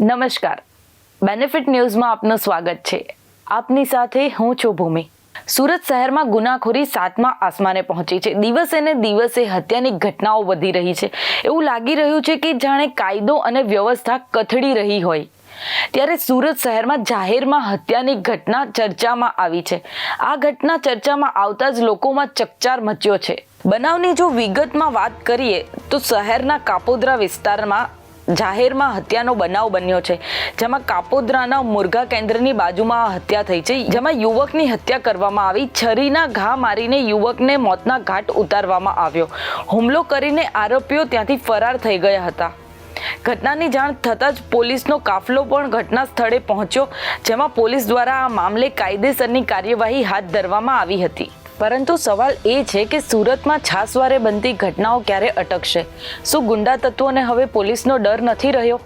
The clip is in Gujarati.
નમસ્કાર. બેનિફિટ ન્યૂઝમાં આપનું સ્વાગત છે. આપની સાથે હું છું ભૂમિ. સુરત શહેરમાં ગુનાખોરી સાતમા આસમાને પહોંચી છે. દિવસે ને દિવસે હત્યાની ઘટનાઓ વધી રહી છે. એવું લાગી રહ્યું છે કે જાણે કાયદો અને વ્યવસ્થા કથળી રહી હોય. ત્યારે સુરત શહેરમાં જાહેરમાં હત્યાની ઘટના ચર્ચામાં આવી છે. આ ઘટના ચર્ચામાં આવતા જ લોકોમાં ચકચાર મચ્યો છે. બનાવની જો વિગતમાં વાત કરીએ, તો શહેરના કાપોદ્રા વિસ્તારમાં જાહેરમાં હત્યાનો બનાવ બન્યો છે, જેમાં કાપોદ્રાના મુરઘા કેન્દ્રની બાજુમાં હત્યા થઈ છે. જેમાં યુવકની હત્યા કરવામાં આવી, છરીના ઘા મારીને યુવકને મોતના ઘાટ ઉતારવામાં આવ્યો. હુમલો કરીને આરોપીઓ ત્યાંથી ફરાર થઈ ગયા હતા. ઘટનાની જાણ થતાં જ પોલીસનો કાફલો પણ ઘટના સ્થળે પહોંચ્યો, જેમાં પોલીસ દ્વારા આ મામલે કાયદેસરની કાર્યવાહી હાથ ધરવામાં આવી હતી. પરંતુ સવાલ એ છે કે સુરતમાં છાસવારે બનતી ઘટનાઓ ક્યારે અટકશે? શું ગુંડા તત્વોને હવે પોલીસનો ડર નથી રહ્યો?